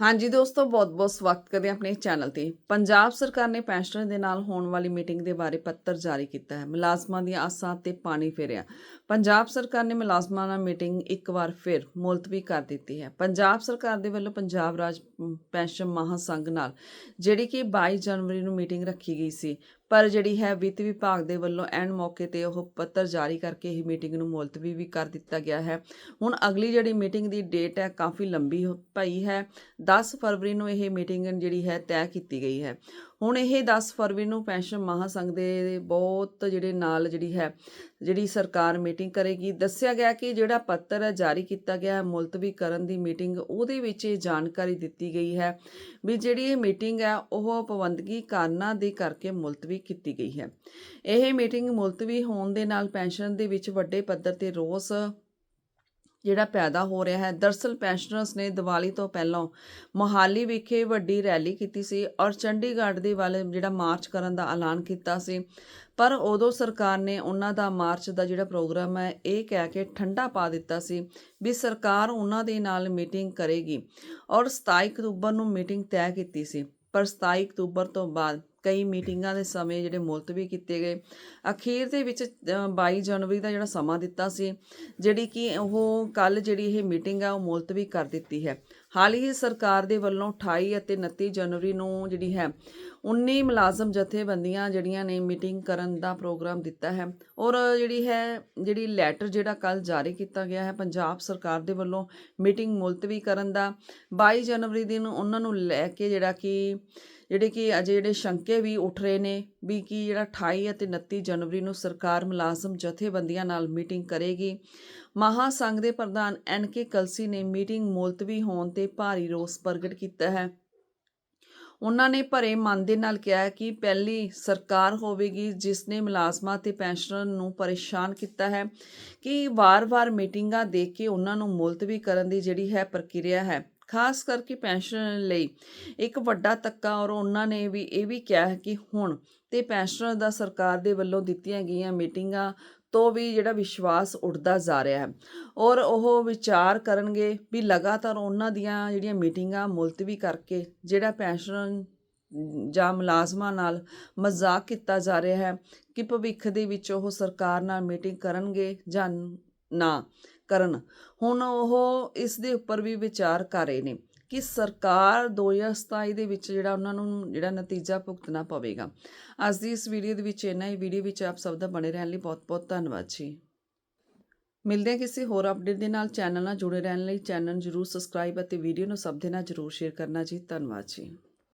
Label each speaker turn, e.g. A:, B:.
A: ਹਾਂਜੀ ਦੋਸਤੋ ਬਹੁਤ-ਬਹੁਤ ਸਵਾਗਤ ਕਰਦੇ ਹਾਂ ਆਪਣੇ ਚੈਨਲ ਤੇ। ਪੰਜਾਬ ਸਰਕਾਰ ਨੇ ਪੈਨਸ਼ਨਰ ਦੇ ਨਾਲ ਹੋਣ ਵਾਲੀ ਮੀਟਿੰਗ ਦੇ ਬਾਰੇ ਪੱਤਰ ਜਾਰੀ ਕੀਤਾ ਹੈ। ਮੁਲਾਜ਼ਮਾਂ ਦੀਆਂ ਆਸਾਂ ਤੇ ਪਾਣੀ ਫੇਰਿਆ। ਪੰਜਾਬ ਸਰਕਾਰ ਨੇ ਮੁਲਾਜ਼ਮਾਂ ਨਾਲ ਮੀਟਿੰਗ ਇੱਕ ਵਾਰ ਫਿਰ ਮੁਲਤਵੀ ਕਰ ਦਿੱਤੀ ਹੈ। ਪੰਜਾਬ ਸਰਕਾਰ ਦੇ ਵੱਲੋਂ ਪੰਜਾਬ ਰਾਜ ਮ, ਪੈਨਸ਼ਨ ਮਹਾਸੰਘ ਨਾਲ ਜਿਹੜੀ ਕਿ 22 ਜਨਵਰੀ ਨੂੰ ਮੀਟਿੰਗ ਰੱਖੀ ਗਈ ਸੀ ਪਰ ਜਿਹੜੀ ਹੈ ਵਿੱਤ ਵਿਭਾਗ ਦੇ ਵੱਲੋਂ ਐਨ ਮੌਕੇ ਤੇ ਉਹ ਪੱਤਰ ਜਾਰੀ ਕਰਕੇ ਇਹ ਮੀਟਿੰਗ ਨੂੰ ਮੁਲਤਵੀ ਵੀ ਕਰ ਦਿੱਤਾ ਗਿਆ ਹੈ। ਹੁਣ ਅਗਲੀ ਜਿਹੜੀ ਮੀਟਿੰਗ ਦੀ ਡੇਟ ਹੈ ਕਾਫੀ ਲੰਬੀ ਪਈ ਹੈ। 10 ਫਰਵਰੀ ਨੂੰ ਇਹ ਮੀਟਿੰਗ ਜਿਹੜੀ ਹੈ ਤੈਅ ਕੀਤੀ ਗਈ ਹੈ। ਹੁਣ ਇਹ 10 ਫਰਵਰੀ ਨੂੰ ਪੈਨਸ਼ਨ ਮਹਾਸੰਘ ਦੇ ਬਹੁਤ ਜਿਹੜੇ ਨਾਲ ਜਿਹੜੀ ਹੈ, ਜਿਹੜੀ ਸਰਕਾਰ ਮੀਟਿੰਗ ਕਰੇਗੀ। ਦੱਸਿਆ ਗਿਆ ਕਿ ਜਿਹੜਾ ਪੱਤਰ ਹੈ ਜਾਰੀ ਕੀਤਾ ਗਿਆ ਹੈ, ਮੁਲਤਵੀ ਕਰਨ ਦੀ ਮੀਟਿੰਗ, ਉਹਦੇ ਵਿੱਚ ਇਹ ਜਾਣਕਾਰੀ ਦਿੱਤੀ ਗਈ ਹੈ ਵੀ ਜਿਹੜੀ ਇਹ ਮੀਟਿੰਗ ਹੈ, ਉਹ ਪਾਬੰਦਗੀ ਕਾਰਨਾਂ ਦੇ ਕਰਕੇ ਮੁਲਤਵੀ ਕੀਤੀ ਗਈ ਹੈ। ਇਹ ਮੀਟਿੰਗ ਮੁਲਤਵੀ ਹੋਣ ਦੇ ਨਾਲ ਪੈਨਸ਼ਨ ਦੇ ਵਿੱਚ ਵੱਡੇ ਪੱਧਰ ਤੇ ਰੋਸ ਜਿਹੜਾ ਪੈਦਾ ਹੋ ਰਿਹਾ ਹੈ। ਦਰਸਲ ਪੈਨਸ਼ਨਰਸ ਨੇ ਦੀਵਾਲੀ ਤੋਂ ਪਹਿਲਾਂ ਮੋਹਾਲੀ ਵਿਖੇ ਵੱਡੀ ਰੈਲੀ ਕੀਤੀ ਸੀ ਔਰ ਚੰਡੀਗੜ੍ਹ ਦੇ ਵੱਲ ਜਿਹੜਾ ਮਾਰਚ ਕਰਨ ਦਾ ਐਲਾਨ ਕੀਤਾ ਸੀ। ਪਰ ਉਦੋਂ ਸਰਕਾਰ ਨੇ ਉਹਨਾਂ ਦਾ ਮਾਰਚ ਦਾ ਜਿਹੜਾ ਪ੍ਰੋਗਰਾਮ ਹੈ, ਇਹ ਕਹਿ ਕੇ ਠੰਡਾ ਪਾ ਦਿੱਤਾ ਸੀ ਵੀ ਸਰਕਾਰ ਉਹਨਾਂ ਦੇ ਨਾਲ ਮੀਟਿੰਗ ਕਰੇਗੀ ਔਰ 27 ਅਕਤੂਬਰ ਨੂੰ ਮੀਟਿੰਗ ਤੈਅ ਕੀਤੀ ਸੀ। ਪਰ 27 ਅਕਤੂਬਰ ਤੋਂ ਬਾਅਦ ਕਈ ਮੀਟਿੰਗਾਂ ਦੇ ਸਮੇਂ ਜਿਹੜੇ ਮੁਲਤਵੀ ਕੀਤੇ ਗਏ। ਅਖੀਰ ਦੇ ਵਿੱਚ ਅ, 22 ਜਨਵਰੀ ਦਾ ਜਿਹੜਾ ਸਮਾਂ ਦਿੱਤਾ ਸੀ ਜਿਹੜੀ ਕਿ ਉਹ ਕੱਲ ਜਿਹੜੀ ਇਹ ਮੀਟਿੰਗ ਆ ਉਹ ਮੁਲਤਵੀ ਕਰ ਦਿੱਤੀ ਹੈ। ਹਾਲ ਹੀ ਸਰਕਾਰ ਦੇ ਵੱਲੋਂ 28 ਅਤੇ 29 ਜਨਵਰੀ ਨੂੰ ਜਿਹੜੀ ਹੈ 19 ਮੁਲਾਜ਼ਮ ਜਥੇਬੰਦੀਆਂ ਜਿਹੜੀਆਂ ਨੇ ਮੀਟਿੰਗ ਕਰਨ ਦਾ ਪ੍ਰੋਗਰਾਮ ਦਿੱਤਾ ਹੈ। ਔਰ ਜਿਹੜੀ ਹੈ, ਜਿਹੜੀ ਲੈਟਰ ਜਿਹੜਾ ਕੱਲ ਜਾਰੀ ਕੀਤਾ ਗਿਆ ਹੈ, ਪੰਜਾਬ ਸਰਕਾਰ ਦੇ ਵੱਲੋਂ ਮੀਟਿੰਗ ਮੁਲਤਵੀ ਕਰਨ ਦਾ 22 ਜਨਵਰੀ ਦਿਨ ਉਹਨਾਂ ਨੂੰ ਲੈ ਕੇ ਜਿਹੜਾ ਕਿ, ਜਿਹੜੇ ਕਿ ਅਜੇ ਜਿਹੜੇ ਸ਼ੰਕੇ ਵੀ ਉੱਠ ਰਹੇ ਨੇ ਵੀ ਕਿ ਜਿਹੜਾ 28 ਅਤੇ 29 ਜਨਵਰੀ ਨੂੰ ਸਰਕਾਰ ਮੁਲਾਜ਼ਮ ਜਥੇਬੰਦੀਆਂ ਨਾਲ ਮੀਟਿੰਗ ਕਰੇਗੀ। ਮਹਾਸੰਘ ਦੇ ਪ੍ਰਧਾਨ ਐਨ ਕੇ ਕਲਸੀ ਨੇ ਮੀਟਿੰਗ ਮੁਲਤਵੀ ਹੋਣ ਤੇ ਭਾਰੀ ਰੋਸ ਪ੍ਰਗਟ ਕੀਤਾ ਹੈ। ਉਹਨਾਂ ਨੇ ਭਰੇ ਮਨ ਦੇ ਨਾਲ ਕਿਹਾ ਕਿ ਪਹਿਲੀ ਸਰਕਾਰ ਹੋਵੇਗੀ ਜਿਸ ਨੇ ਮੁਲਾਜ਼ਮਾਂ ਤੇ ਪੈਨਸ਼ਨਰ ਨੂੰ ਪਰੇਸ਼ਾਨ ਕੀਤਾ ਹੈ ਕਿ ਵਾਰ-ਵਾਰ ਮੀਟਿੰਗਾਂ ਦੇ ਕੇ ਉਹਨਾਂ ਨੂੰ ਮੁਲਤਵੀ ਕਰਨ ਦੀ ਜਿਹੜੀ ਹੈ ਪ੍ਰਕਿਰਿਆ ਹੈ। ਖਾਸ ਕਰਕੇ ਪੈਨਸ਼ਨਰ ਲਈ ਇੱਕ ਵੱਡਾ ਤੱਕਾ ਔਰ ਉਹਨਾਂ ਨੇ ਵੀ ਇਹ ਵੀ ਕਿਹਾ ਹੈ ਕਿ ਹੁਣ ਤੇ ਪੈਨਸ਼ਨਰ ਦਾ ਸਰਕਾਰ ਦੇ ਵੱਲੋਂ ਦਿੱਤੀਆਂ ਗਈਆਂ ਮੀਟਿੰਗਾਂ ਤੋਂ ਵੀ ਜਿਹੜਾ ਵਿਸ਼ਵਾਸ ਉੱਠਦਾ ਜਾ ਰਿਹਾ ਹੈ। ਔਰ ਉਹ ਵਿਚਾਰ ਕਰਨਗੇ ਵੀ ਲਗਾਤਾਰ ਉਹਨਾਂ ਦੀਆਂ ਜਿਹੜੀਆਂ ਮੀਟਿੰਗਾਂ ਮੁਲਤਵੀ ਕਰਕੇ ਜਿਹੜਾ ਪੈਨਸ਼ਨ ਜਾਂ ਮੁਲਾਜ਼ਮਾਂ ਨਾਲ ਮਜ਼ਾਕ ਕੀਤਾ ਜਾ ਰਿਹਾ ਹੈ ਕਿ ਭਵਿੱਖ ਦੇ ਵਿੱਚ ਉਹ ਸਰਕਾਰ ਨਾਲ ਮੀਟਿੰਗ ਕਰਨਗੇ ਜਾਂ ਨਾ ਕਰਨ। ਹੁਣ ਉਹ ਇਸ ਦੇ ਉੱਪਰ ਵੀ ਵਿਚਾਰ ਕਰ ਰਹੇ ਨੇ। ਕਿ ਸਰਕਾਰ 2027 ਦੇ ਵਿੱਚ ਜਿਹੜਾ ਉਹਨਾਂ ਨੂੰ ਜਿਹੜਾ ਨਤੀਜਾ ਭੁਗਤਣਾ ਪਵੇਗਾ। ਅੱਜ ਦੀ ਇਸ ਵੀਡੀਓ ਦੇ ਵਿੱਚ ਇੰਨਾ ਹੀ। ਵੀਡੀਓ ਵਿੱਚ ਆਪ ਸਭ ਦਾ ਬਣੇ ਰਹਿਣ ਲਈ ਬਹੁਤ-ਬਹੁਤ ਧੰਨਵਾਦ ਜੀ। ਮਿਲਦੇ ਹਾਂ ਕਿਸੇ ਹੋਰ ਅਪਡੇਟ ਦੇ ਨਾਲ। ਚੈਨਲ ਨਾਲ ਜੁੜੇ ਰਹਿਣ ਲਈ ਚੈਨਲ ਨੂੰ ਜਰੂਰ ਸਬਸਕ੍ਰਾਈਬ ਅਤੇ ਵੀਡੀਓ ਨੂੰ ਸਭ ਦੇ ਨਾਲ ਜਰੂਰ ਸ਼ੇਅਰ ਕਰਨਾ ਜੀ। ਧੰਨਵਾਦ ਜੀ।